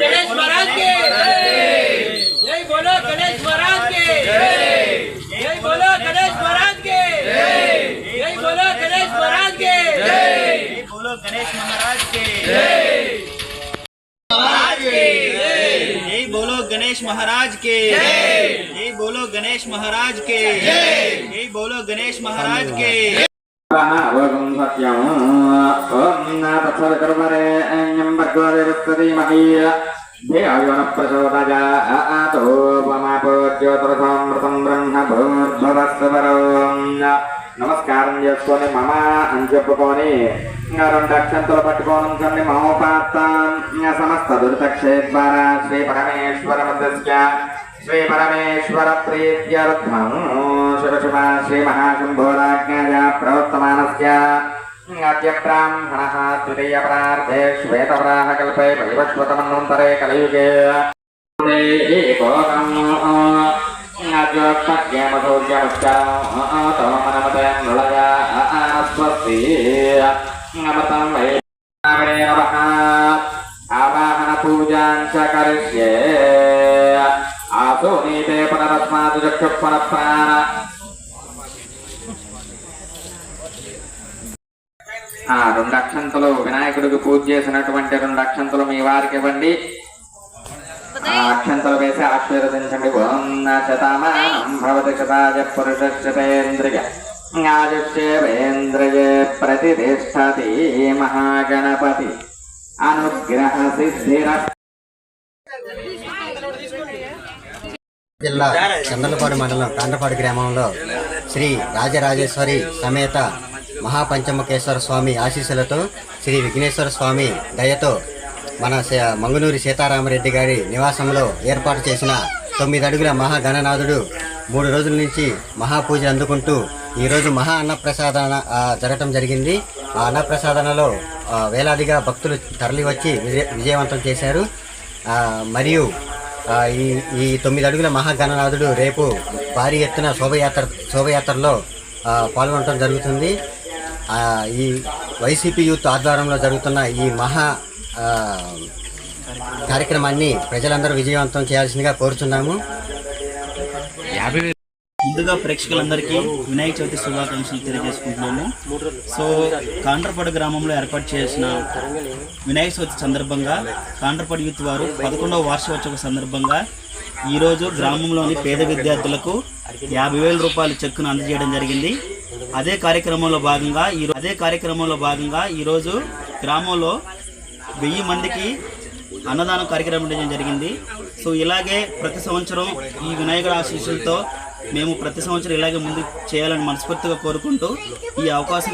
गणेश महाराज के जय बोलो गणेश गणेश बोलो गणेश महाराज के जय। बोलो गणेश महाराज के जय। बोलो गणेश महाराज के जय। बोलो गणेश महाराज के ఓం సత్యం ఓం నాథర్మరే భగవదేవస్తీమహీ దేవన ప్రచోదయాతో మమాపోజ్యోతిరసామృతం బ్రహ్మ భూర్భవస్వరం నమస్కారం చేసుకొని మమ అని చెప్పుకొని ఇంకా రెండు అక్షంతలు పట్టుకోనుంచండి మహోపాత్తాం సమస్త దురితక్షేద్వారా శ్రీ పరమేశ్వర మధ్యస్య. శ్రీ పరమేశ్వర ప్రీత్యర్థం. శివ శివ శ్రీ మహాశంభోరాజ్ఞాయ ప్రవర్తమానస్య అద్య బ్రాహ్మణः తృతీయ ప్రార్థే శ్వేతవరాహ కల్పే వైవస్వతమన్వంతరే కలియుగే ఏకోకం అద్యోక్తజ్ఞమసౌర్యముచ్చామనమతే నృళయ స్వస్తి అమతం వై నమః ఆవాహన పూజాం చ ఆ రెండు అక్షంతలు వినాయకుడికి పూజ చేసినటువంటి రెండు అక్షంతలు మీ వారికి ఇవ్వండి. ఆ అక్షంతలు వేసి ఆశీర్వదించండి. ఓం శతమానం. భవతి శతాయ పురుష ఆయుష్యేంద్రియే ప్రతిష్టతి మహాగణపతి. అనుగ్రహ సిద్ధిర. జిల్లా చందలపాడు మండలం కాండ్రపాడు గ్రామంలో శ్రీ రాజరాజేశ్వరి సమేత మహాపంచముఖేశ్వర స్వామి ఆశీస్సులతో శ్రీ విఘ్నేశ్వర స్వామి దయతో మన మంగనూరి సీతారామరెడ్డి గారి నివాసంలో ఏర్పాటు చేసిన తొమ్మిది అడుగుల మహాగణనాథుడు మూడు రోజుల నుంచి మహాపూజ అందుకుంటూ ఈరోజు మహా అన్నప్రసాదన జరగటం జరిగింది. ఆ అన్నప్రసాదనలో వేలాదిగా భక్తులు తరలివచ్చి విజయ విజయవంతం చేశారు. మరియు ఈ ఈ తొమ్మిది అడుగుల మహాగణనాథుడు రేపు భారీ ఎత్తున శోభయాత్ర శోభయాత్రలో పాల్గొనడం జరుగుతుంది. ఈ వైసీపీ యూత్ ఆధ్వర్యంలో జరుగుతున్న ఈ మహా కార్యక్రమాన్ని ప్రజలందరూ విజయవంతం చేయాల్సిందిగా కోరుచున్నాము. ముందుగా ప్రేక్షకులందరికీ వినాయక చవితి శుభాకాంక్షలు తెలియజేసుకుంటున్నాము. సో కాండ్రపాడు గ్రామంలో ఏర్పాటు చేసిన వినాయక చవితి సందర్భంగా కాండ్రపాడు యూత్ వారు పదకొండవ వార్షికోత్సవ సందర్భంగా ఈరోజు గ్రామంలోని పేద విద్యార్థులకు యాభై వేల రూపాయల చెక్కును అందజేయడం జరిగింది. అదే కార్యక్రమంలో భాగంగా ఈ అదే కార్యక్రమంలో భాగంగా ఈరోజు గ్రామంలో వెయ్యి మందికి అన్నదానం కార్యక్రమం చేయడం జరిగింది. సో ఇలాగే ప్రతి సంవత్సరం ఈ వినాయకుడు ఆశీస్సులతో మేము ప్రతి సంవత్సరం ఇలాగే ముందు చేయాలని మనస్ఫూర్తిగా కోరుకుంటూ ఈ అవకాశం